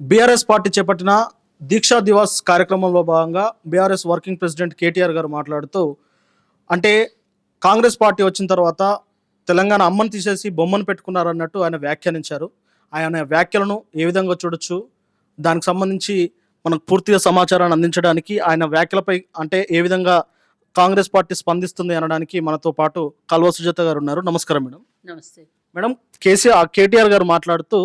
BRS party చేపట్టిన దీక్షా దివాస్ కార్యక్రమంలో భాగంగా బీఆర్ఎస్ వర్కింగ్ ప్రెసిడెంట్ కేటీఆర్ గారు మాట్లాడుతూ అంటే కాంగ్రెస్ పార్టీ వచ్చిన తర్వాత తెలంగాణ అమ్మని తీసేసి బొమ్మను పెట్టుకున్నారన్నట్టు ఆయన వ్యాఖ్యానించారు. ఆయన వ్యాఖ్యలను ఏ విధంగా చూడొచ్చు? దానికి సంబంధించి మనకు పూర్తిగా సమాచారాన్ని అందించడానికి ఆయన వ్యాఖ్యలపై అంటే ఏ విధంగా కాంగ్రెస్ పార్టీ స్పందిస్తుంది అనడానికి మనతో పాటు కల్వ సుజాత గారు ఉన్నారు. నమస్కారం మేడం. నమస్తే. మేడం కేసీఆర్ కేటీఆర్ గారు మాట్లాడుతూ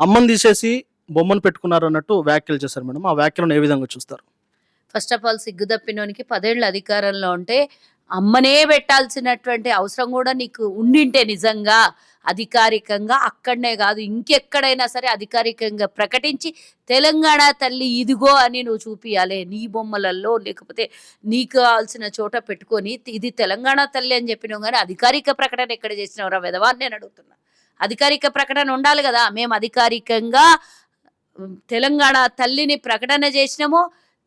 అమ్మని తీసేసి బొమ్మను పెట్టుకున్నారు అన్నట్టు వ్యాఖ్యలు చేశారు మేడం. ఆ వ్యాఖ్యలను ఏ విధంగా చూస్తారు? ఫస్ట్ ఆఫ్ ఆల్ సిగ్గు తప్పినోనికి పదేళ్ళు అధికారంలో ఉంటే అమ్మనే పెట్టాల్సినటువంటి అవసరం కూడా నీకు ఉండింటే నిజంగా అధికారికంగా అక్కడనే కాదు ఇంకెక్కడైనా సరే అధికారికంగా ప్రకటించి తెలంగాణ తల్లి ఇదిగో అని నువ్వు చూపియాలి నీ బొమ్మలలో లేకపోతే నీకు కావాల్సిన చోట పెట్టుకొని ఇది తెలంగాణ తల్లి అని చెప్పినావు కానీ అధికారిక ప్రకటన ఎక్కడ చేసినవరా విధవా నేను అడుగుతున్నా. అధికారిక ప్రకటన ఉండాలి కదా మేము అధికారికంగా తెలంగాణ తల్లిని ప్రకటన చేసినాము.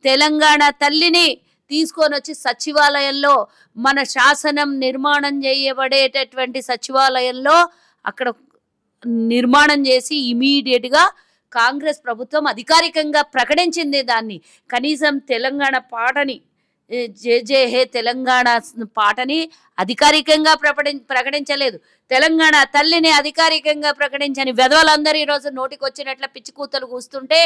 తెలంగాణ తల్లిని తీసుకొని వచ్చి సచివాలయంలో మన శాసనం నిర్మాణం చేయబడేటటువంటి సచివాలయంలో అక్కడ నిర్మాణం చేసి ఇమీడియట్గా కాంగ్రెస్ ప్రభుత్వం అధికారికంగా ప్రకటించింది దాన్ని. కనీసం తెలంగాణ పాటని జే జే హే తెలంగాణ పాటని అధికారికంగా ప్రకటి ప్రకటించలేదు. తెలంగాణ తల్లిని అధికారికంగా ప్రకటించని వెధవలందరూ ఈరోజు నోటికి వచ్చినట్ల పిచ్చి కూతలు కూస్తుంటే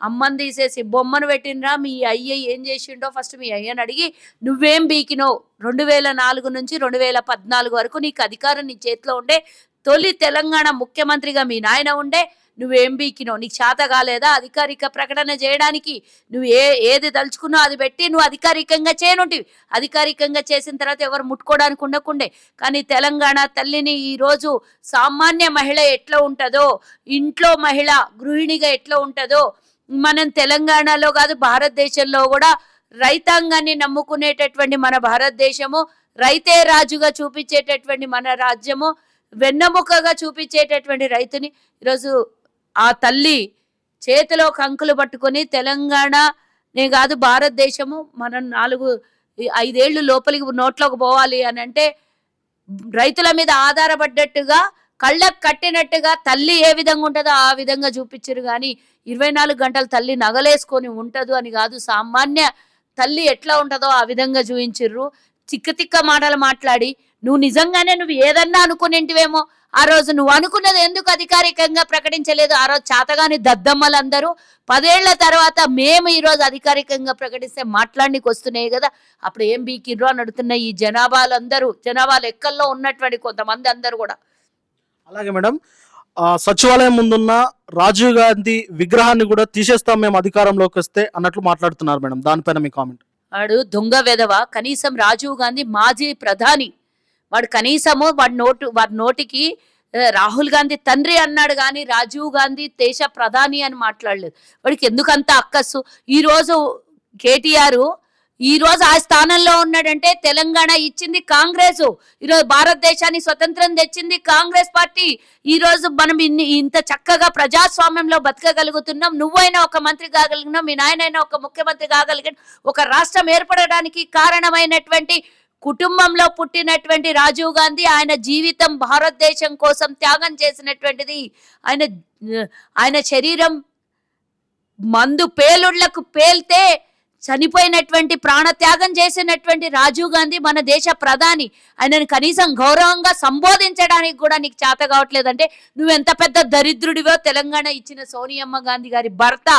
అమ్మని తీసేసి బొమ్మను పెట్టినరా మీ అయ్య ఏం చేసిండో ఫస్ట్ మీ అయ్యని అడిగి నువ్వేం బీకినో రెండు వేల నాలుగు నుంచి రెండు వేల పద్నాలుగు వరకు నీకు అధికారం నీ చేతిలో ఉండే తొలి తెలంగాణ ముఖ్యమంత్రిగా మీ నాయన ఉండే నువ్వేం బీకినో నీకు చేత కాలేదా అధికారిక ప్రకటన చేయడానికి? నువ్వు ఏ ఏది తలుచుకున్నావు అది పెట్టి నువ్వు అధికారికంగా చేయనుంటివి అధికారికంగా చేసిన తర్వాత ఎవరు ముట్టుకోవడానికి ఉండకుండే. కానీ తెలంగాణ తల్లిని ఈరోజు సామాన్య మహిళ ఎట్లా ఉంటుందో ఇంట్లో మహిళ గృహిణిగా ఎట్లా ఉంటుందో మనం తెలంగాణలో కాదు భారతదేశంలో కూడా రైతాంగాన్ని నమ్ముకునేటటువంటి మన భారతదేశము రైతే రాజుగా చూపించేటటువంటి మన రాజ్యము వెన్నెముకగా చూపించేటటువంటి రైతుని ఈరోజు ఆ తల్లి చేతిలో కంకులు పట్టుకొని తెలంగాణ నే కాదు భారతదేశము మనం నాలుగు ఐదేళ్ళు లోపలికి నోట్లోకి పోవాలి అని అంటే రైతుల మీద ఆధారపడ్డట్టుగా కళ్ళకు కట్టినట్టుగా తల్లి ఏ విధంగా ఉంటుందో ఆ విధంగా చూపించరు కానీ ఇరవై నాలుగు గంటలు తల్లి నగలేసుకొని ఉంటదు అని కాదు సామాన్య తల్లి ఎట్లా ఉంటుందో ఆ విధంగా చూపించిర్రు తిక్క తిక్క మాటలు మాట్లాడి నువ్వు నిజంగానే నువ్వు ఏదన్నా అనుకునేంటివేమో ఆ రోజు నువ్వు అనుకున్నది ఎందుకు అధికారికంగా ప్రకటించలేదు? ఆ రోజు చాతగాని దద్దమ్మలందరూ పదేళ్ళ తర్వాత మేము ఈ రోజు అధికారికంగా ప్రకటిస్తే మాట్లాడడానికి వస్తున్నాయి కదా. అప్పుడు ఏం బీకిర్రు అని అడుగుతున్న ఈ జనాభాలందరూ జనాభా లెక్కల్లో ఉన్నటువంటి కొంతమంది అందరూ కూడా. అలాగే మేడం. సచివాలయం ముందున్న రాజీవ్ గాంధీ విగ్రహాన్ని కూడా తీసేస్తాం మేము అధికారంలోకి వస్తే అన్నట్లు మాట్లాడుతున్నారు మేడం. దానిపైన మీ కామెంట్. వాడు దొంగ వెధవ. కనీసం రాజీవ్ గాంధీ మాజీ ప్రధాని వాడు కనీసము వాడి నోటు వాడి నోటికి రాహుల్ గాంధీ తండ్రి అన్నాడు కానీ రాజీవ్ గాంధీ దేశ ప్రధాని అని మాట్లాడలేదు. వాడికి ఎందుకంత అక్కస్సు ఈరోజు కేటీఆర్ ఈ రోజు ఆ స్థానంలో ఉన్నాడంటే తెలంగాణ ఇచ్చింది కాంగ్రెస్. ఈరోజు భారతదేశాన్ని స్వతంత్రం తెచ్చింది కాంగ్రెస్ పార్టీ. ఈ రోజు మనం ఇన్ని ఇంత చక్కగా ప్రజాస్వామ్యంలో బతకగలుగుతున్నాం. నువ్వైనా ఒక మంత్రి కాగలిగినావు మీ నాయనైనా ఒక ముఖ్యమంత్రి కాగలిగిన ఒక రాష్ట్రం ఏర్పడడానికి కారణమైనటువంటి కుటుంబంలో పుట్టినటువంటి రాజీవ్ గాంధీ ఆయన జీవితం భారతదేశం కోసం త్యాగం చేసినటువంటిది. ఆయన ఆయన శరీరం మందు పేలుళ్ళకు పేల్తే చనిపోయినటువంటి ప్రాణత్యాగం చేసినటువంటి రాజీవ్ గాంధీ మన దేశ ప్రధాని. ఆయనను కనీసం గౌరవంగా సంబోధించడానికి కూడా నీకు చేత కావట్లేదంటే నువ్వెంత పెద్ద దరిద్రుడివో తెలంగాణ ఇచ్చిన సోనియమ్మ గాంధీ గారి భర్త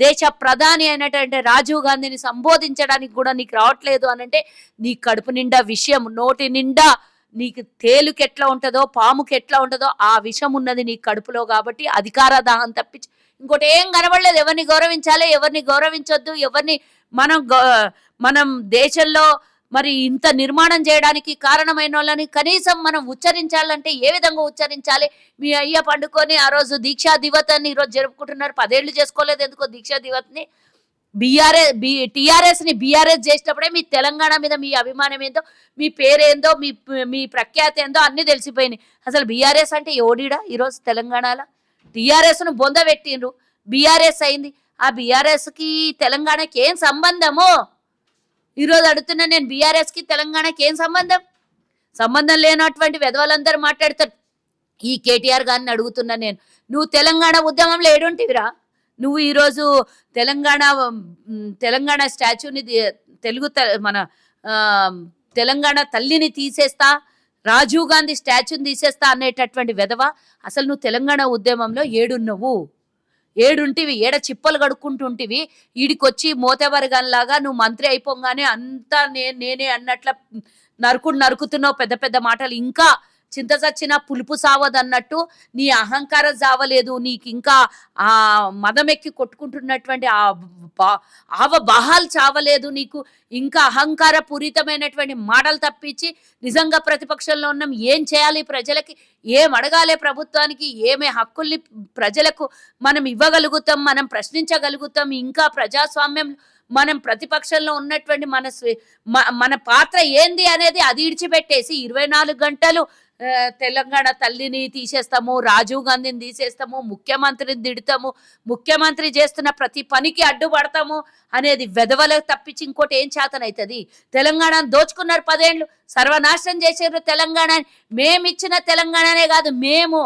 దేశ ప్రధాని అయినటువంటి రాజీవ్ గాంధీని సంబోధించడానికి కూడా నీకు రావట్లేదు అని అంటే నీ కడుపు నిండా విషయం నోటి నిండా నీకు తేలుకి ఎట్లా ఉంటుందో పాముకి ఎట్లా ఉంటుందో ఆ విషం ఉన్నది నీ కడుపులో కాబట్టి అధికార దాహం తప్పించి. ఇంకోటి ఏం కనబడలేదు. ఎవరిని గౌరవించాలి? ఎవరిని గౌరవించొద్దు? ఎవరిని మనం మనం దేశంలో మరి ఇంత నిర్మాణం చేయడానికి కారణమైన వాళ్ళని కనీసం మనం ఉచ్చరించాలంటే ఏ విధంగా ఉచ్చరించాలి? మీ అయ్య పండుకొని ఆ రోజు దీక్షా దివతని ఈరోజు జరుపుకుంటున్నారు. పదేళ్ళు చేసుకోలేదు ఎందుకో దీక్షా దివత్ని? బీఆర్ఎస్ బి టీఆర్ఎస్ని బీఆర్ఎస్ చేసినప్పుడే మీ తెలంగాణ మీద మీ అభిమానం ఏందో మీ పేరేందో మీ మీ ప్రఖ్యాతి ఏందో అన్ని తెలిసిపోయినాయి. అసలు బీఆర్ఎస్ అంటే ఓడిడా ఈరోజు తెలంగాణలో? టీఆర్ఎస్ను బొంద పెట్టిండ్రు. బీఆర్ఎస్ అయింది. ఆ బీఆర్ఎస్కి తెలంగాణకి ఏం సంబంధము? ఈరోజు అడుగుతున్నా నేను బీఆర్ఎస్కి తెలంగాణకి ఏం సంబంధం? సంబంధం లేనటువంటి వెధవలందరూ మాట్లాడతారు. ఈ కేటీఆర్ గారిని అడుగుతున్నా నేను నువ్వు తెలంగాణ ఉద్యమంలో ఏడుంటివిరా నువ్వు ఈరోజు తెలంగాణ తెలంగాణ స్టాచ్యూని తెలుగు త- మన తెలంగాణ తల్లిని తీసేస్తా రాజీవ్ గాంధీ స్టాచ్యూని తీసేస్తా అనేటటువంటి వెధవ అసలు నువ్వు తెలంగాణ ఉద్యమంలో ఏడున్నవు? ఏడుంటివి ఏడ చిప్పలు కడుక్కుంటుంటివి ఈడికొచ్చి మోతెవరగన్లాగా నువ్వు మంత్రి అయిపోగానే అంతా నే నేనే అన్నట్ల నరుకుడు నరుకుతున్నావు పెద్ద పెద్ద మాటలు. ఇంకా చింత చచ్చిన పులుపు సావదన్నట్టు నీ అహంకారం సావలేదు. నీకు ఇంకా ఆ మదమెక్కి కొట్టుకుంటున్నటువంటి ఆ బా- ఆవ చావలేదు నీకు. ఇంకా అహంకార పూరితమైనటువంటి మాటలు తప్పించి నిజంగా ప్రతిపక్షంలో ఉన్నాం. ఏం చేయాలి ప్రజలకి? ఏం అడగాలి ప్రభుత్వానికి? ఏమే హక్కుల్ని ప్రజలకు మనం ఇవ్వగలుగుతాం? మనం ప్రశ్నించగలుగుతాం? ఇంకా ప్రజాస్వామ్యం మనం ప్రతిపక్షంలో ఉన్నటువంటి మన స్వే- మన పాత్ర ఏంది అనేది అది ఇడిచిపెట్టేసి ఇరవై నాలుగు గంటలు తెలంగాణ తల్లిని తీసేస్తాము రాజీవ్ గాంధీని తీసేస్తాము ముఖ్యమంత్రిని తిడతాము ముఖ్యమంత్రి చేస్తున్న ప్రతి పనికి అడ్డుపడతాము అనేది వెధవలకు తప్పించి ఇంకోటి ఏం చేతనవుతుంది తెలంగాణను దోచుకున్నారు పదేళ్ళు సర్వనాశనం చేసారు తెలంగాణ మేమిచ్చిన తెలంగాణనే కాదు మేము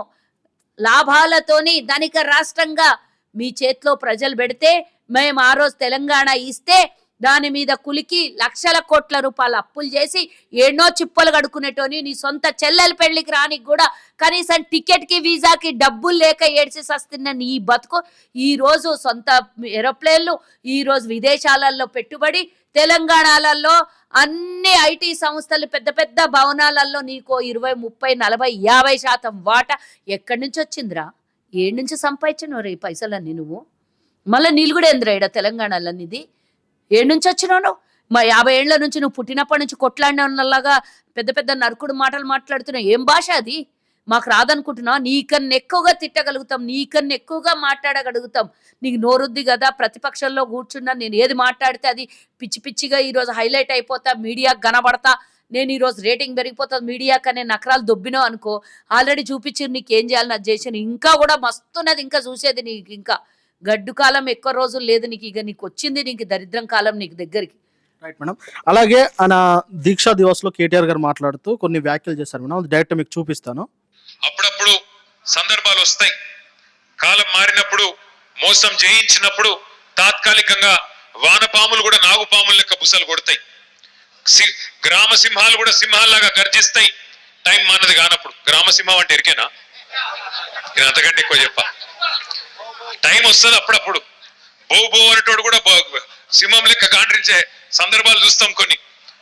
లాభాలతోని ధనిక రాష్ట్రంగా మీ చేతిలో ప్రజలు పెడితే మేము ఆ రోజు తెలంగాణ ఇస్తే దాని మీద కులికి లక్షల కోట్ల రూపాయలు అప్పులు చేసి ఎన్నో చిప్పలు కడుక్కునేటోని నీ సొంత చెల్లెల పెళ్ళికి రానికి కూడా కనీసం టికెట్కి వీసాకి డబ్బులు లేక ఏడ్చి సస్తున్న నీ బతుకు ఈరోజు సొంత ఏరోప్లేన్లు ఈరోజు విదేశాలలో పెట్టుబడి తెలంగాణలలో అన్ని ఐటీ సంస్థలు పెద్ద పెద్ద భవనాలలో నీకో ఇరవై ముప్పై నలభై యాభై శాతం వాటా ఎక్కడి నుంచి వచ్చిందిరా? ఏడు నుంచి సంపాదించను రే ఈ పైసలన్నీ నువ్వు? మళ్ళీ నీళ్ళు కూడా ఏందిరా ఈడ తెలంగాణలో ఏడు నుంచి వచ్చినావు నువ్వు మా యాభై ఏళ్ళ నుంచి నువ్వు పుట్టినప్పటి నుంచి కొట్లాడినలాగా పెద్ద పెద్ద నరకుడు మాటలు మాట్లాడుతున్నావు ఏం భాష అది? మాకు రాదనుకుంటున్నావు? నీకన్నా ఎక్కువగా తిట్టగలుగుతాం. నీకన్నా ఎక్కువగా మాట్లాడగలుగుతాం. నీకు నోరుద్ది కదా? ప్రతిపక్షంలో కూర్చున్నా. నేను ఏది మాట్లాడితే అది పిచ్చి పిచ్చిగా ఈరోజు హైలైట్ అయిపోతా. మీడియా కనబడతా నేను ఈరోజు రేటింగ్ పెరిగిపోతుంది మీడియాకి అనే నకరాలు దొబ్బినావు అనుకో ఆల్రెడీ చూపించి నీకు ఏం చేయాలని అది చేసాను ఇంకా కూడా మస్తున్నది ఇంకా చూసేది నీకు ఇంకా. గడ్డు కాలం ఎక్కువ రోజులు లేదు నీకు ఇక నీకు వచ్చింది నీకు దరిద్రం కాలం నీకు దగ్గరికి. రైట్ మేడం అలాగే ఆయన దీక్షా దివస్లో కేటీఆర్ గారు మాట్లాడుతూ కొన్ని వ్యాఖ్యలు చేశారు మేడం డైరెక్ట్ మీకు చూపిస్తాను. అప్పుడప్పుడు సందర్భాలు వస్తాయి. కాలం మారినప్పుడు మోసం జయించినప్పుడు తాత్కాలికంగా వానపాములు కూడా నాగుపాముల లెక్క బుసలు కొడతాయి. సి- గ్రామ సింహాలు కూడా సింహాల్లాగా గర్జిస్తాయి. టైం మానది కానప్పుడు. గ్రామ సింహం అంటే ఎరికేనా? నేను అంతకంటే ఎక్కువ చెప్పా. టైం వస్తుంది అప్పుడప్పుడు. బో బో అనేటోడు కూడా సింహం లెక్క గాండ్రించే సందర్భాలు చూస్తాం కొన్ని.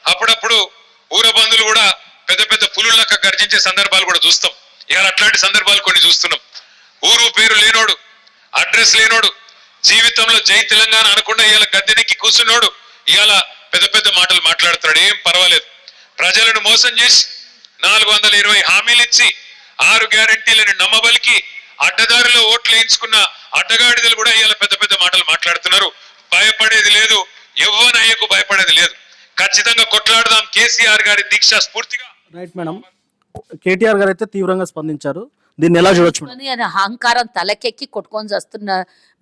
అప్పుడప్పుడు ఊర బంధువులు కూడా పెద్ద పెద్ద పులుల లెక్క గర్జించే సందర్భాలు కూడా చూస్తాం. ఇవాళ అట్లాంటి సందర్భాలు కొన్ని చూస్తున్నాం. ఊరు పేరు లేనోడు అడ్రస్ లేనోడు జీవితంలో జై తెలంగాణ అనకుండా ఇవాళ గద్దెనికి కూర్చున్నోడు ఇవాళ పెద్ద పెద్ద మాటలు మాట్లాడుతున్నాడు. ఏం పర్వాలేదు. ప్రజలను మోసం చేసి నాలుగు వందల ఇరవై హామీలు ఇచ్చి ఆరు గ్యారంటీలను నమ్మబలికి అడ్డదారిలో ఓట్లు వేయించుకున్న అడ్డగాడిదలు కూడా ఇవాళ పెద్ద పెద్ద మాటలు మాట్లాడుతున్నారు. భయపడేది లేదు. ఎవ్వనయ్యకు భయపడేది లేదు. ఖచ్చితంగా కొట్లాడదాం. కేసీఆర్ గారి దీక్ష స్ఫూర్తిగా. రైట్ మేడం కేటీఆర్ గారు అయితే తీవ్రంగా స్పందించారు. దీన్ని ఎలా చూడొచ్చు? అని అహంకారం తలకెక్కి కొట్టుకొని చేస్తున్న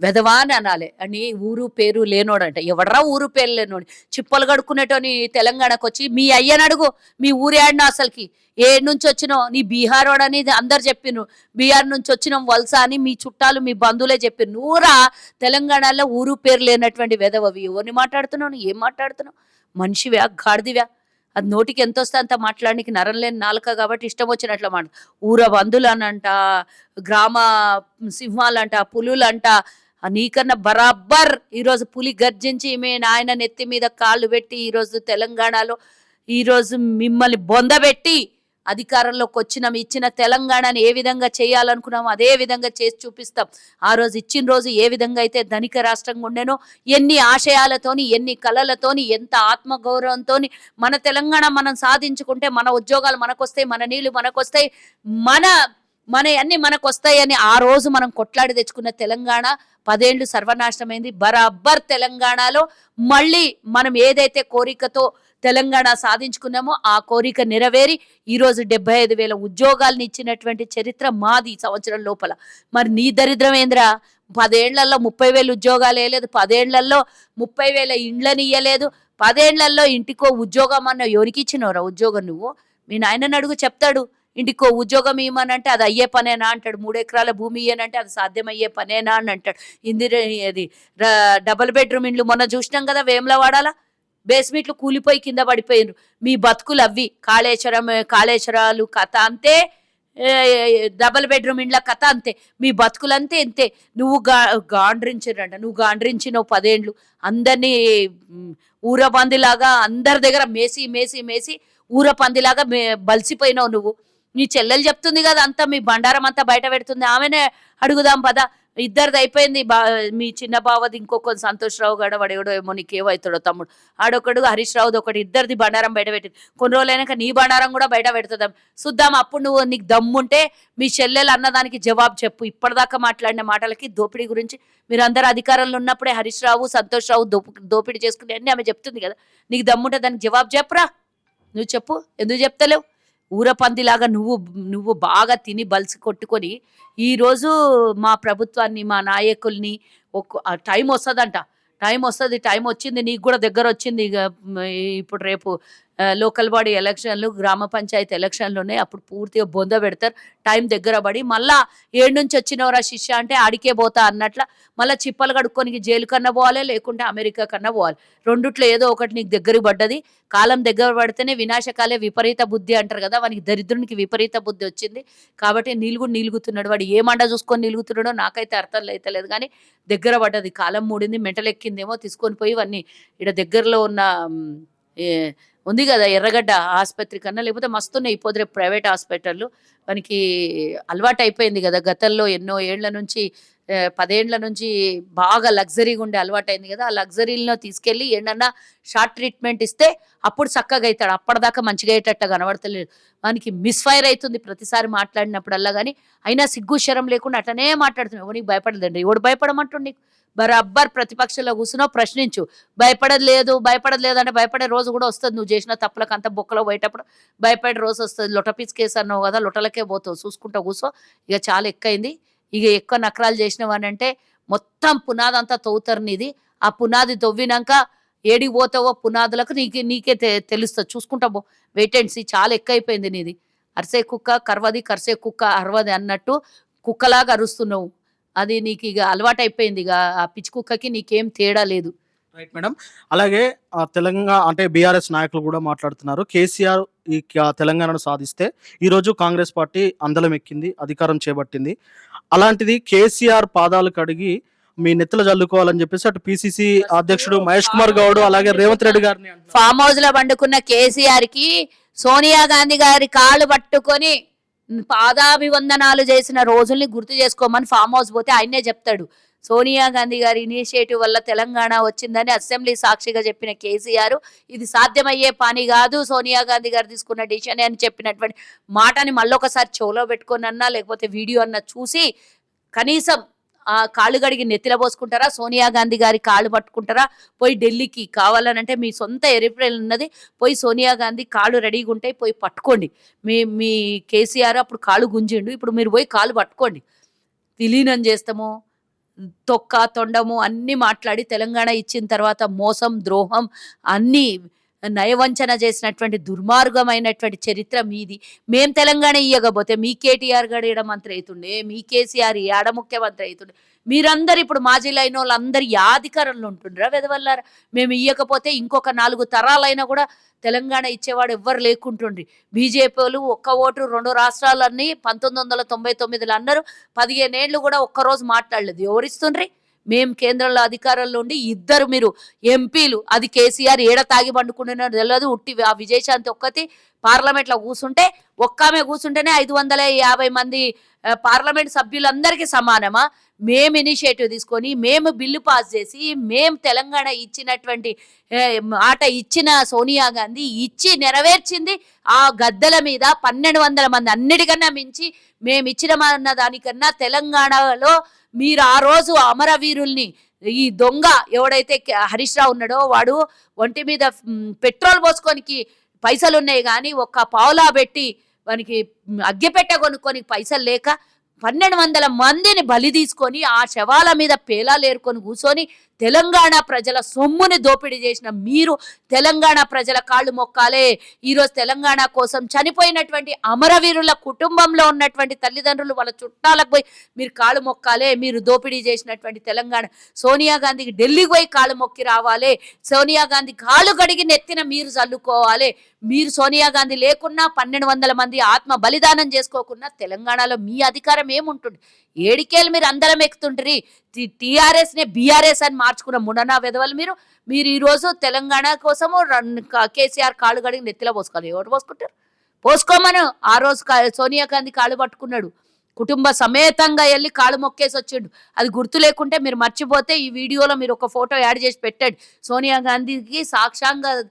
వెధవా అని అనాలి. అని ఊరు పేరు లేనోడంట. ఎవడరా ఊరు పేరు లేనోడు? చిప్పలు కడుక్కునేటోని తెలంగాణకు వచ్చి మీ అయ్యని అడుగు. మీ ఊరి అసలుకి. ఏ నుంచి వచ్చినావు నీ బీహార్ వాడని అందరు చెప్పిను బీహార్ నుంచి వచ్చినాం వలస అని మీ చుట్టాలు మీ బంధువులే చెప్పిరు నూరా తెలంగాణలో ఊరు పేరు లేనటువంటి వెధవవి. ఎవరిని మాట్లాడుతున్నావు? ఏం మాట్లాడుతున్నావు? మనిషివ్యా గాడిదివా అది నోటికి ఎంత వస్తే అంత మాట్లాడడానికి నరం లేని నాలుక కాబట్టి ఇష్టం వచ్చినట్లు మాట. ఊర బంధులనంట గ్రామ సింహాలంట పులులంట నీకన్నా బరాబర్ ఈరోజు పులి గర్జించి మీ నాయన నెత్తి మీద కాళ్ళు పెట్టి ఈరోజు తెలంగాణలో ఈరోజు మిమ్మల్ని బొందబెట్టి అధికారంలోకి వచ్చినాం ఇచ్చిన తెలంగాణని ఏ విధంగా చేయాలనుకున్నామో అదే విధంగా చేసి చూపిస్తాం. ఆ రోజు ఇచ్చిన రోజు ఏ విధంగా అయితే ధనిక రాష్ట్రంగా ఉండేనో ఎన్ని ఆశయాలతోని ఎన్ని కళలతోని ఎంత ఆత్మగౌరవంతోని మన తెలంగాణ మనం సాధించుకుంటే మన ఉద్యోగాలు మనకొస్తాయి మన నీళ్ళు మనకొస్తాయి మన మన అన్ని మనకు వస్తాయని ఆ రోజు మనం కొట్లాడి తెచ్చుకున్న తెలంగాణ పదేళ్ళు సర్వనాశనమైంది. బరాబర్ తెలంగాణలో మళ్ళీ మనం ఏదైతే కోరికతో తెలంగాణ సాధించుకున్నామో ఆ కోరిక నెరవేరి ఈరోజు డెబ్బై ఐదు వేల ఉద్యోగాలను ఇచ్చినటువంటి చరిత్ర మాది సంవత్సరం లోపల. మరి నీ దరిద్రం ఏంద్రా? పదేళ్ళలో ముప్పై వేలు ఉద్యోగాలు వేయలేదు పదేళ్ళలో ముప్పై వేల ఇండ్లని ఇయ్యలేదు పదేళ్ళలో ఇంటికో ఉద్యోగం అన్న ఎవరికి ఇచ్చినవరా ఉద్యోగం నువ్వు? మీ నాయనని అడుగు చెప్తాడు ఇంటికో ఉద్యోగం ఇవ్వమనంటే అది అయ్యే పనేనా అంటాడు మూడు ఎకరాల భూమి ఇయ్యనంటే అది సాధ్యమయ్యే పనేనా అని అంటాడు. ఇందిర అది డబుల్ బెడ్రూమ్ ఇండ్లు మొన్న చూసినాం కదా వేములవాడాల? బేస్మెంట్లు కూలిపోయి కింద పడిపోయినరు మీ బతుకులు అవి కాళేశ్వరం కాళేశ్వరాలు కథ అంతే. డబల్ డబుల్ బెడ్రూమ్ ఇండ్ల కథ అంతే. మీ బతుకులంతే ఇంతే. నువ్వు గా గాండ్రించిరంట నువ్వు గాండ్రించినవు పదేండ్లు. అందరినీ ఊర పందిలాగా అందరి దగ్గర మేసి మేసి మేసి ఊర పందిలాగా మే బలిసిపోయినావు నువ్వు. నీ చెల్లెలు చెప్తుంది కదా అంతా మీ బండారం అంతా బయట పెడుతుంది. ఆమెనే అడుగుదాం పదా. ఇద్దరిది అయిపోయింది. బా మీ చిన్న బావది ఇంకొకరు సంతోష్ రావు గడ వాడేవాడో ఏమో నీకేమవుతాడో తమ్ముడు. ఆడొకడు హరీష్ రావుది ఒకటి ఇద్దరిది బండారం బయట పెట్టింది కొన్ని రోజులైనాక నీ బండారం కూడా బయట పెడుతుందాం. చూద్దాం అప్పుడు నువ్వు నీకు దమ్ముంటే మీ చెల్లెలు అన్నదానికి జవాబు చెప్పు. ఇప్పటిదాకా మాట్లాడిన మాటలకి దోపిడీ గురించి మీరందరూ అధికారంలో ఉన్నప్పుడే హరీష్ రావు సంతోష్ రావు దోపిడీ చేసుకుని అన్ని ఆమె చెప్తుంది కదా. నీకు దమ్ముంటే దానికి జవాబు చెప్పురా. నువ్వు చెప్పు. ఎందుకు చెప్తలేవు? ఊరపందిలాగా నువ్వు నువ్వు బాగా తిని బలిసి కొట్టుకొని ఈరోజు మా ప్రభుత్వాన్ని మా నాయకుల్ని ఒక టైం వస్తుందంట. టైం వస్తుంది టైం వచ్చింది నీకు కూడా దగ్గర వచ్చింది ఇక ఇప్పుడు రేపు లోకల్ బాడీ ఎలక్షన్లు గ్రామ పంచాయతీ ఎలక్షన్లు ఉన్నాయి. అప్పుడు పూర్తిగా బొంద పెడతారు. టైం దగ్గర పడి మళ్ళా ఏడు నుంచి వచ్చినవరా శిష్య అంటే ఆడికే పోతా అన్నట్ల మళ్ళీ చిప్పలు కడుక్కొని జైలు కన్నా పోవాలి లేకుంటే అమెరికా కన్నా పోవాలి. రెండుట్లో ఏదో ఒకటి నీకు దగ్గర పడ్డది. కాలం దగ్గర పడితేనే వినాశకాలే విపరీత బుద్ధి అంటారు కదా వానికి దరిద్రునికి విపరీత బుద్ధి వచ్చింది. కాబట్టి నీలుగు నీలుగుతున్నాడు. వాడు ఏమండ చూసుకొని నిలుగుతున్నాడో నాకైతే అర్థం అయితలేదు కానీ దగ్గర పడ్డది. కాలం మూడింది మెంటలెక్కిందేమో తీసుకొని పోయి ఇవన్నీ ఇక్కడ దగ్గరలో ఉన్న ఉంది కదా ఎర్రగడ్డ ఆసుపత్రి కన్నా లేకపోతే మస్తున్నాయి ఇప్పుడు ప్రైవేట్ హాస్పిటల్ మనకి అలవాటు అయిపోయింది కదా గతంలో ఎన్నో ఏళ్ళ నుంచి పదేండ్ల నుంచి బాగా లగ్జరీగా ఉండే అలవాటైంది కదా ఆ లగ్జరీలో తీసుకెళ్ళి ఏంటన్నా షార్ట్ ట్రీట్మెంట్ ఇస్తే అప్పుడు చక్కగా అవుతాడు అప్పటిదాకా మంచిగా అయ్యేటట్టు కనబడతలేదు. మనకి మిస్ఫైర్ అవుతుంది ప్రతిసారి మాట్లాడినప్పుడల్లా కానీ అయినా సిగ్గు శరం లేకుండా అటనే మాట్లాడుతున్నావు. ఎవరికి భయపడదండి ఎవడు భయపడమంటుండు నీకు? బరబ్బర్ ప్రతిపక్షంలో కూర్చున్నావు ప్రశ్నించు. భయపడదు లేదు భయపడదు అంటే భయపడే రోజు కూడా వస్తుంది. నువ్వు చేసిన తప్పులకు అంత బొక్కలో పోయేటప్పుడు భయపడే రోజు వస్తుంది. లొటపీస్ కేసు అన్నావు కదా లొటలకే పోతావు. చూసుకుంటా కూర్చో. ఇక చాలా ఎక్కువైంది. ఇక ఎక్కువ నకరాలు చేసినవనంటే మొత్తం పునాది అంతా తవ్వుతారు నీది. ఆ పునాది తవ్వినాక ఏడికి పోతావో పునాదులకు నీకే నీకే తె- తెలుస్తుంది. చూసుకుంటా పో. వెయిటెన్సీ చాలా ఎక్కువైపోయింది నీది. అరిసే కుక్క కర్వది కరిసే కుక్క అరవది అన్నట్టు కుక్కలాగా అరుస్తున్నావు. అది నీకు ఇక అలవాటు అయిపోయింది ఇక. ఆ పిచ్చి కుక్కకి నీకేం తేడా లేదు. రైట్ మేడం అలాగే తెలంగాణ అంటే బీఆర్ఎస్ నాయకులు కూడా మాట్లాడుతున్నారు. కేసీఆర్ ఈ తెలంగాణను సాధిస్తే ఈ రోజు కాంగ్రెస్ పార్టీ అందలం ఎక్కింది అధికారం చేపట్టింది. అలాంటిది కేసీఆర్ పాదాలు కడిగి మీ నెత్తలు చల్లుకోవాలని చెప్పేసి అటు పిసిసి అధ్యక్షుడు మహేష్ కుమార్ గౌడ్ అలాగే రేవంత్ రెడ్డి గారిని ఫామ్ హౌస్లో పండుకున్న కేసీఆర్కి సోనియా గాంధీ గారి కాళ్ళు పట్టుకొని పాదాభివందనాలు చేసిన రోజుల్ని గుర్తు చేసుకోమని ఫామ్ హౌస్ పోతే ఆయనే చెప్తాడు. సోనియా గాంధీ గారి ఇనిషియేటివ్ వల్ల తెలంగాణ వచ్చిందని అసెంబ్లీ సాక్షిగా చెప్పిన కేసీఆర్ ఇది సాధ్యమయ్యే పని కాదు సోనియా గాంధీ గారు తీసుకున్న డిసిషన్ అని చెప్పినటువంటి మాటని మళ్ళొకసారి చెవులో పెట్టుకొని అన్నా లేకపోతే వీడియో అన్నా చూసి కనీసం ఆ కాళ్ళు గడిగి నెత్తిల పోసుకుంటారా? సోనియా గాంధీ గారి కాళ్ళు పట్టుకుంటారా? పోయి ఢిల్లీకి కావాలనంటే మీ సొంత ఎరిప్రేల్ ఉన్నది పోయి సోనియా గాంధీ కాళ్ళు రెడీగా ఉంటాయి పోయి పట్టుకోండి. మీ మీ కేసీఆర్ అప్పుడు కాళ్ళు గుంజిండు ఇప్పుడు మీరు పోయి కాళ్ళు పట్టుకోండి. విలీనం చేస్తాము. తొక్క తొండము అన్ని మాట్లాడి తెలంగాణ ఇచ్చిన తర్వాత మోసం ద్రోహం అన్నీ నయవంచన చేసినటువంటి దుర్మార్గమైనటువంటి చరిత్ర మీది. మేం తెలంగాణ ఇయ్యకపోతే మీ కేటీఆర్ గడ ఈడ మంత్రి అవుతుండే మీ కేసీఆర్ ఆడ ముఖ్యమంత్రి అవుతుండే మీరందరు ఇప్పుడు మాజీలు అయిన వాళ్ళందరూ యాధికారంలో ఉంటుండ్రా వెదవల్లారా? మేము ఇయ్యకపోతే ఇంకొక నాలుగు తరాలైనా కూడా తెలంగాణ ఇచ్చేవాడు ఎవ్వరు లేకుంటుండ్రి. బీజేపీ వాళ్ళు ఒక్క ఓటు రెండు రాష్ట్రాలన్నీ పంతొమ్మిది వందల తొంభై తొమ్మిదిలో అన్నారు. పదిహేనేళ్ళు కూడా ఒక్కరోజు మాట్లాడలేదు. ఎవరిస్తుండ్రీ మేం కేంద్రంలో అధికారంలో ఉండి ఇద్దరు మీరు ఎంపీలు అది కేసీఆర్ ఏడ తాగి పండుకున్నారో తెలియదు ఉట్టి ఆ విజయశాంతి ఒక్కటి పార్లమెంట్లో కూర్చుంటే ఒక్కమే కూర్చుంటేనే ఐదు వందల యాభై మంది పార్లమెంట్ సభ్యులందరికీ సమానమా? మేము ఇనిషియేటివ్ తీసుకొని మేము బిల్లు పాస్ చేసి మేము తెలంగాణ ఇచ్చినటువంటి ఆట మాట ఇచ్చిన సోనియా గాంధీ ఇచ్చి నెరవేర్చింది. ఆ గద్దెల మీద పన్నెండు వందల మంది అన్నిటికన్నా మించి మేము దానికన్నా తెలంగాణలో మీరు ఆ రోజు అమరవీరుల్ని ఈ దొంగ ఎవడైతే హరీష్ రావు ఉన్నాడో వాడు ఒంటి మీద పెట్రోల్ పోసుకోనికి పైసలు ఉన్నాయి కానీ ఒక్క పావులా పెట్టి వానికి అగ్గిపెట్ట అగ్గిపెట్టె కొనుక్కొని పైసలు లేక పన్నెండు వందల మందిని బలి తీసుకొని ఆ శవాల మీద పేలాలు ఏరుకొని కూర్చొని తెలంగాణ ప్రజల సొమ్ముని దోపిడీ చేసిన మీరు తెలంగాణ ప్రజల కాళ్ళు మొక్కాలే. ఈరోజు తెలంగాణ కోసం చనిపోయినటువంటి అమరవీరుల కుటుంబంలో ఉన్నటువంటి తల్లిదండ్రులు వాళ్ళ చుట్టాలకు పోయి మీరు కాళ్ళు మొక్కాలే మీరు దోపిడీ చేసినటువంటి తెలంగాణ. సోనియా గాంధీకి ఢిల్లీకి పోయి కాళ్ళు మొక్కి రావాలి. సోనియా గాంధీ కాళ్ళు కడిగి నెత్తిన మీరు చల్లుకోవాలి. మీరు సోనియా గాంధీ లేకున్నా పన్నెండు వందల మంది ఆత్మ బలిదానం చేసుకోకున్నా తెలంగాణలో మీ అధికారం ఏముంటుంది? ఏడికేళ్ళు మీరు అందరం ఎక్కుతుంటారు టీఆర్ఎస్ నే బీఆర్ఎస్ అని మార్చుకున్న ముననా విధవలు మీరు? మీరు ఈరోజు తెలంగాణ కోసము రన్- కేసీఆర్ కాళ్ళు కడిగి నెత్తిలో పోసుకోవాలి. ఎవరు పోసుకుంటారు? పోసుకోమను. ఆ రోజు కా- సోనియా గాంధీ కాళ్ళు పట్టుకున్నాడు. కుటుంబ సమేతంగా వెళ్ళి కాళ్ళు మొక్కేసి వచ్చిండు. అది గుర్తు లేకుంటే మీరు మర్చిపోతే ఈ వీడియోలో మీరు ఒక ఫోటో యాడ్ చేసి పెట్టండి. సోనియా గాంధీకి సాక్ష్యంగా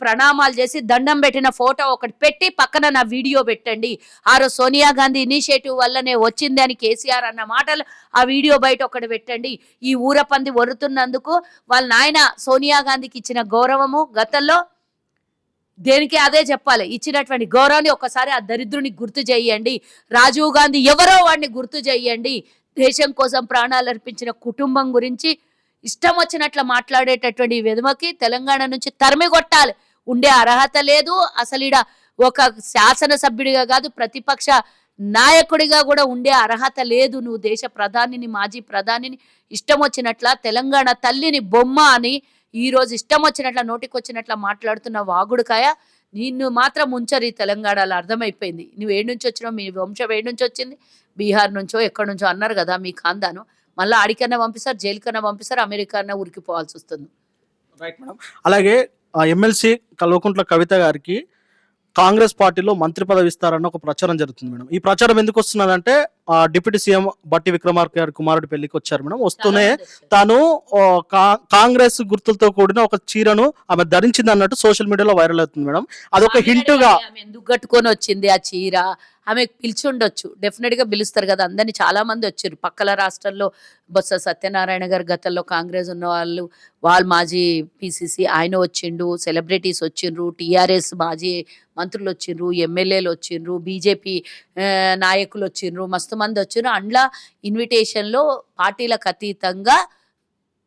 ప్రణామాలు చేసి దండం పెట్టిన ఫోటో ఒకటి పెట్టి పక్కన నా వీడియో పెట్టండి. ఆ రోజు సోనియా గాంధీ ఇనిషియేటివ్ వల్లనే వచ్చింది అని కేసీఆర్ అన్న మాటలు ఆ వీడియో బయట ఒకటి పెట్టండి. ఈ ఊరపంది వరుతున్నందుకు వాళ్ళ నాయన సోనియా గాంధీకి ఇచ్చిన గౌరవము గతంలో దేనికి అదే చెప్పాలి. ఇచ్చినటువంటి గౌరవాన్ని ఒకసారి ఆ దరిద్రుని గుర్తు చేయండి. రాజీవ్ గాంధీ ఎవరో వాడిని గుర్తు చేయండి. దేశం కోసం ప్రాణాలు అర్పించిన కుటుంబం గురించి ఇష్టం వచ్చినట్లు మాట్లాడేటటువంటి వెదమకి తెలంగాణ నుంచి తరిమి కొట్టాలి. ఉండే అర్హత లేదు. అసలు ఈడ ఒక శాసనసభ్యుడిగా కాదు ప్రతిపక్ష నాయకుడిగా కూడా ఉండే అర్హత లేదు. నువ్వు దేశ ప్రధానిని మాజీ ప్రధానిని ఇష్టం వచ్చినట్ల తెలంగాణ తల్లిని బొమ్మ అని ఈ రోజు ఇష్టం వచ్చినట్ల నోటికొచ్చినట్ల మాట్లాడుతున్న వాగుడుకాయ నిన్ను మాత్రం ఉంచరు ఈ తెలంగాణలో. అర్థమైపోయింది. నువ్వు ఏడు నుంచి వచ్చినావు మీ వంశం ఏడు నుంచి వచ్చింది బీహార్ నుంచో ఎక్కడి నుంచో అన్నారు కదా మీ ఖాందాను. మళ్ళీ ఆడికన్నా పంపిస్తారు జైలుకన్నా పంపిస్తారు అమెరికా అన్నా ఉరికిపోవాల్సి వస్తుంది. రైట్ మేడం అలాగే ఎమ్మెల్సీ కల్వకుంట్ల కవిత గారికి కాంగ్రెస్ పార్టీలో మంత్రి పదవి ఇస్తారన్న ఒక ప్రచారం జరుగుతుంది మేడం ఈ ప్రచారం ఎందుకు వస్తున్నదంటే డిప్యూటీ సీఎం బట్టి విక్రమార్క గారి కుమారుడి పెళ్ళికి వచ్చారు మేడం. వస్తూనే తాను కాంగ్రెస్ గుర్తులతో కూడిన ఒక చీరను ఆమె ధరించింది అన్నట్టు సోషల్ మీడియాలో వైరల్ అవుతుంది మేడం. అదొక ఆమె హింట్గా ఎందుకు కట్టుకొని వచ్చింది ఆ చీర? ఆమె పిలిచి ఉండొచ్చు. డెఫినెట్గా పిలుస్తారు కదా. అందరినీ చాలా మంది వచ్చారు. పక్కల రాష్ట్రాల్లో బొత్స సత్యనారాయణ గారు గతంలో కాంగ్రెస్ ఉన్న వాళ్ళు వాళ్ళు మాజీ పిసిసి ఆయన వచ్చిండు సెలబ్రిటీస్ వచ్చిండ్రు టిఆర్ఎస్ మాజీ మంత్రులు వచ్చిండ్రు ఎమ్మెల్యేలు వచ్చిండ్రు బీజేపీ నాయకులు వచ్చిండ్రు మస్తు మంది వచ్చిండ్రు అండ్లా ఇన్విటేషన్లో పార్టీలకు అతీతంగా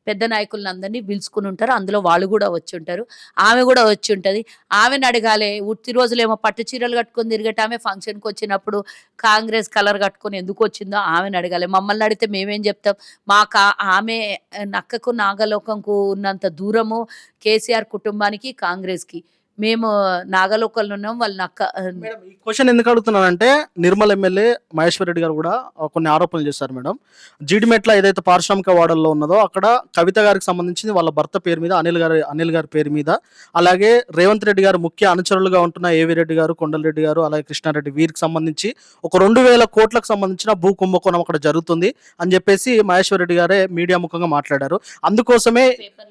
పెద్ద నాయకులను అందరినీ పిలుచుకుని ఉంటారు. అందులో వాళ్ళు కూడా వచ్చి ఉంటారు. ఆమె కూడా వచ్చి ఉంటుంది. ఆమెను అడగాలి ఉత్తి రోజులేమో పట్టు చీరలు కట్టుకొని తిరిగట ఆమె ఫంక్షన్కి వచ్చినప్పుడు కాంగ్రెస్ కలర్ కట్టుకొని ఎందుకు వచ్చిందో ఆమెను అడగాలి. మమ్మల్ని అడిగితే మేమేం చెప్తాం? మాకు ఆమె నక్కకు నాగలోకంకు ఉన్నంత దూరము కేసీఆర్ కుటుంబానికి కాంగ్రెస్కి. మేము నాగలోకంలో ఉన్నాం వాళ్ళు నక్క మేడం ఈ క్వశ్చన్ ఎందుకు అడుగుతున్నానంటే నిర్మల్ ఎమ్మెల్యే మహేశ్వర్ రెడ్డి గారు కూడా కొన్ని ఆరోపణలు చేశారు మేడం. జీడిమెట్ల ఏదైతే పారిశ్రామిక వాడల్లో ఉన్నదో అక్కడ కవిత గారికి సంబంధించింది వాళ్ళ భర్త పేరు మీద అనిల్ గారి అనిల్ గారి పేరు మీద అలాగే రేవంత్ రెడ్డి గారు ముఖ్య అనుచరులుగా ఉంటున్న ఏవి రెడ్డి గారు కొండలరెడ్డి గారు అలాగే కృష్ణారెడ్డి వీరికి సంబంధించి ఒక రెండు వేల కోట్లకు సంబంధించిన భూ కుంభకోణం అక్కడ జరుగుతుంది అని చెప్పేసి మహేశ్వర్ రెడ్డి గారే మీడియా ముఖంగా మాట్లాడారు. అందుకోసమే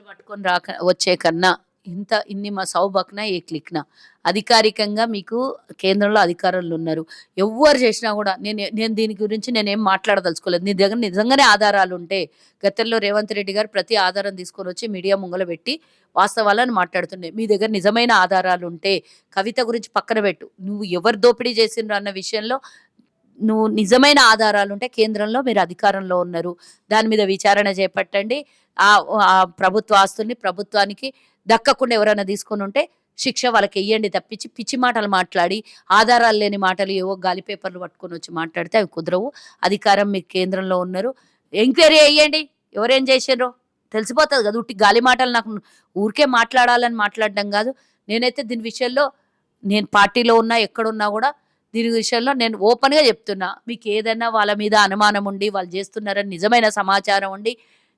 పట్టుకొని రాక వచ్చే కన్నా ఇంత ఇన్ని మా సౌబక్నా ఏ క్లిక్నా? అధికారికంగా మీకు కేంద్రంలో అధికారులు ఉన్నారు. ఎవరు చేసినా కూడా నేను నేను దీని గురించి నేనేం మాట్లాడదలుచుకోలేదు. నీ దగ్గర నిజంగానే ఆధారాలు ఉంటే గతంలో రేవంత్ రెడ్డి గారు ప్రతి ఆధారం తీసుకొని వచ్చి మీడియా ముంగల పెట్టి వాస్తవాలను మాట్లాడుతుండే. మీ దగ్గర నిజమైన ఆధారాలు ఉంటే కవిత గురించి పక్కన పెట్టు. నువ్వు ఎవరు దోపిడీ చేసిండ్రు అన్న విషయంలో నువ్వు నిజమైన ఆధారాలు ఉంటే కేంద్రంలో మీరు అధికారంలో ఉన్నారు. దాని మీద విచారణ చేపట్టండి. ఆ ప్రభుత్వ ఆస్తుల్ని ప్రభుత్వానికి దక్కకుండా ఎవరైనా తీసుకొని ఉంటే శిక్ష వాళ్ళకి వెయ్యండి తప్పించి పిచ్చి మాటలు మాట్లాడి ఆధారాలు లేని మాటలు ఏవో గాలి పేపర్లు పట్టుకొని వచ్చి మాట్లాడితే అవి కుదరవు. అధికారం మీకు కేంద్రంలో ఉన్నారు. ఎంక్వైరీ వేయండి ఎవరేం చేసారో తెలిసిపోతుంది కదా. ఉట్టి గాలి మాటలు నాకు ఊరికే మాట్లాడాలని మాట్లాడడం కాదు. నేనైతే దీని విషయంలో నేను పార్టీలో ఉన్నా ఎక్కడున్నా కూడా దీని విషయంలో నేను ఓపెన్గా చెప్తున్నా. మీకు ఏదైనా వాళ్ళ మీద అనుమానం ఉండి వాళ్ళు చేస్తున్నారని నిజమైన సమాచారం ఉండి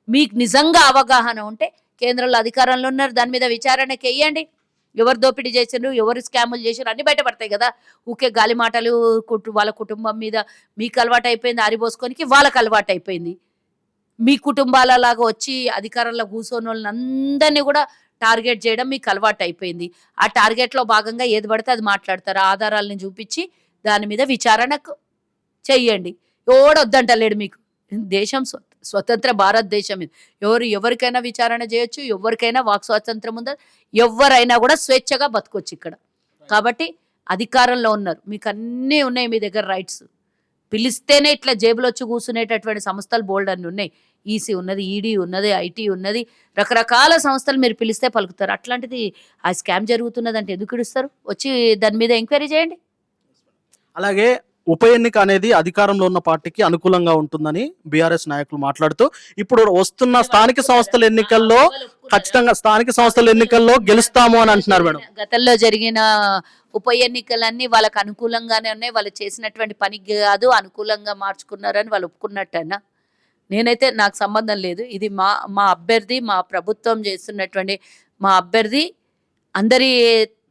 మీకు నిజంగా అవగాహన ఉంటే కేంద్రంలో అధికారంలో ఉన్నారు. దాని మీద విచారణకి వెయ్యండి ఎవరు దోపిడీ చేశారు ఎవరు స్కాములు చేశారు అన్ని బయటపడతాయి కదా. ఊకే గాలి మాటలు కుటు- వాళ్ళ కుటుంబం మీద మీకు అలవాటు అయిపోయింది ఆరిపోసుకోనికి వాళ్ళకి అలవాటు అయిపోయింది. మీ కుటుంబాలలాగా వచ్చి అధికారంలో కూర్చొని వాళ్ళని కూడా టార్గెట్ చేయడం మీకు అలవాటు అయిపోయింది. ఆ టార్గెట్లో భాగంగా ఏది పడితే అది మాట్లాడతారు. ఆధారాలను చూపించి దాని మీద విచారణకు చెయ్యండి ఎవడొద్దంటలేడు మీకు. దేశం సొంత. స్వతంత్ర భారతదేశం ఇది. ఎవరు ఎవరికైనా విచారణ చేయొచ్చు ఎవరికైనా వాక్ స్వాతంత్రం ఉందా ఎవరైనా కూడా స్వేచ్ఛగా బతకొచ్చు ఇక్కడ. కాబట్టి అధికారంలో ఉన్నారు. మీకు అన్నీ ఉన్నాయి మీ దగ్గర రైట్స్ పిలిస్తేనే ఇట్లా జేబులో వచ్చి కూర్చునేటటువంటి సంస్థలు బోల్డ్ అన్ని ఉన్నాయి. ఈసీ ఉన్నది ఈడీ ఉన్నది ఐటీ ఉన్నది. రకరకాల సంస్థలు మీరు పిలిస్తే పలుకుతారు. అట్లాంటిది ఆ స్కామ్ జరుగుతున్నదంటే ఎందుకు ఇడుస్తారు? వచ్చి దాని మీద ఎంక్వైరీ చేయండి. అలాగే ఉప ఎన్నిక అనేది అధికారంలో ఉన్న పార్టీకి అనుకూలంగా ఉంటుందని బీఆర్ఎస్ నాయకులు మాట్లాడుతూ ఇప్పుడు వస్తున్న స్థానిక సంస్థల ఎన్నికల్లో ఖచ్చితంగా స్థానిక సంస్థల ఎన్నికల్లో గెలుస్తాము అని అంటున్నారు మేడం. గతంలో జరిగిన ఉప ఎన్నికలన్నీ వాళ్ళకి అనుకూలంగానే ఉన్నాయి వాళ్ళు చేసినటువంటి పనికి కాదు అనుకూలంగా మార్చుకున్నారని వాళ్ళు ఒప్పుకున్నట్టేనా? నేనైతే నాకు సంబంధం లేదు. ఇది మా మా అభ్యర్థి మా ప్రభుత్వం చేస్తున్నటువంటి మా అభ్యర్థి అందరి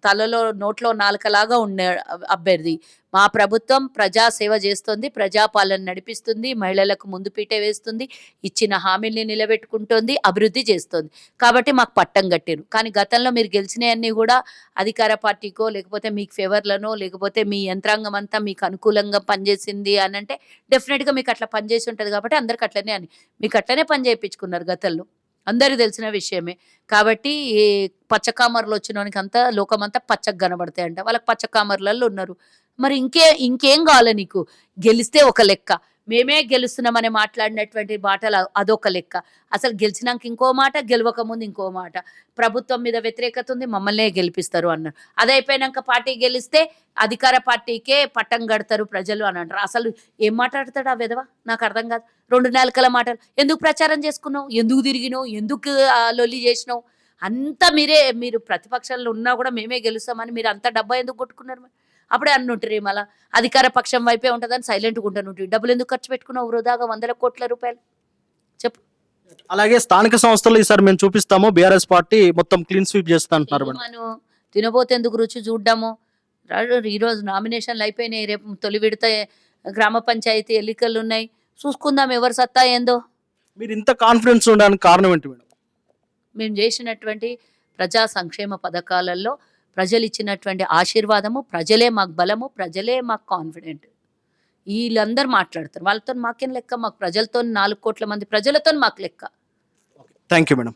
తలలో నోట్లో నాలుకలాగా ఉండే అభ్యర్థి. మా ప్రభుత్వం ప్రజా సేవ చేస్తుంది ప్రజాపాలన నడిపిస్తుంది మహిళలకు ముందు పీటే వేస్తుంది ఇచ్చిన హామీల్ని నిలబెట్టుకుంటోంది అభివృద్ధి చేస్తుంది. కాబట్టి మాకు పట్టం కట్టారు కానీ గతంలో మీరు గెలిచినవన్నీ కూడా అధికార పార్టీకో లేకపోతే మీకు ఫేవర్లనో లేకపోతే మీ యంత్రాంగం అంతా మీకు అనుకూలంగా పనిచేసింది అని అంటే డెఫినెట్గా మీకు అట్లా పనిచేసి ఉంటుంది కాబట్టి అందరికి అట్లనే అని. మీకు అట్లనే పని చేయించుకున్నారు గతంలో. అందరికి తెలిసిన విషయమే. కాబట్టి ఈ పచ్చకామర్లు వచ్చినోనికి అంతా లోకమంతా పచ్చగా కనబడతాయంట. వాళ్ళకి పచ్చకామర్లలో ఉన్నారు. మరి ఇంకే ఇంకేం కావాలి నీకు? గెలిస్తే ఒక లెక్క. మేమే గెలుస్తున్నామని మాట్లాడినటువంటి మాటలు అదొక లెక్క. అసలు గెలిచినాక ఇంకో మాట గెలవక ముందు ఇంకో మాట. ప్రభుత్వం మీద వ్యతిరేకత ఉంది మమ్మల్నే గెలిపిస్తారు అన్నారు. అదైపోయినాక పార్టీ గెలిస్తే అధికార పార్టీకే పట్టం కడతారు ప్రజలు అని అంటారు. అసలు ఏం మాట్లాడతాడు ఆ విధవ? నాకు అర్థం కాదు. రెండు నెలకల మాటలు. ఎందుకు ప్రచారం చేసుకున్నావు? ఎందుకు తిరిగినావు? ఎందుకు లొల్లి చేసినావు? అంతా మీరే మీరు ప్రతిపక్షంలో ఉన్నా కూడా మేమే గెలుస్తామని మీరు అంత డబ్బా ఎందుకు కొట్టుకున్నారు మరి? అప్పుడే అన్నుంటారు మళ్ళా. అధికార పక్షం వైపే ఉంటుందని సైలెంట్గా ఉంటాను డబ్బులు ఎందుకు ఖర్చు పెట్టుకున్నావు వృధాగా? వందల కోట్ల రూపాయలు. చెప్పు. అలాగే స్థానిక సంస్థలు ఈసారి మేము చూపిస్తాము. బీఆర్ఎస్ పార్టీ మొత్తం క్లీన్ స్వీప్ చేస్తా అంటున్నారు మేడం. మనం తినబోతే ఎందుకు రుచి చూడ్డము? ఈరోజు నామినేషన్లు అయిపోయినాయి. రేపు తొలి విడత గ్రామ పంచాయతీ ఎన్నికలు ఉన్నాయి. చూసుకుందాం ఎవరు సత్తా ఏందో. మీరు ఇంత కాన్ఫిడెన్స్ ఉండడానికి కారణం ఏంటి మేడం? మేము చేసినటువంటి ప్రజా సంక్షేమ పథకాలలో ప్రజలు ఇచ్చినటువంటి ఆశీర్వాదము ప్రజలే మాకు బలము ప్రజలే మాకు కాన్ఫిడెంట్ వీళ్ళందరూ మాట్లాడతారు. వాళ్ళతో మాకేం లెక్క? మాకు ప్రజలతో నాలుగు కోట్ల మంది ప్రజలతో మాకు లెక్క. Thank you madam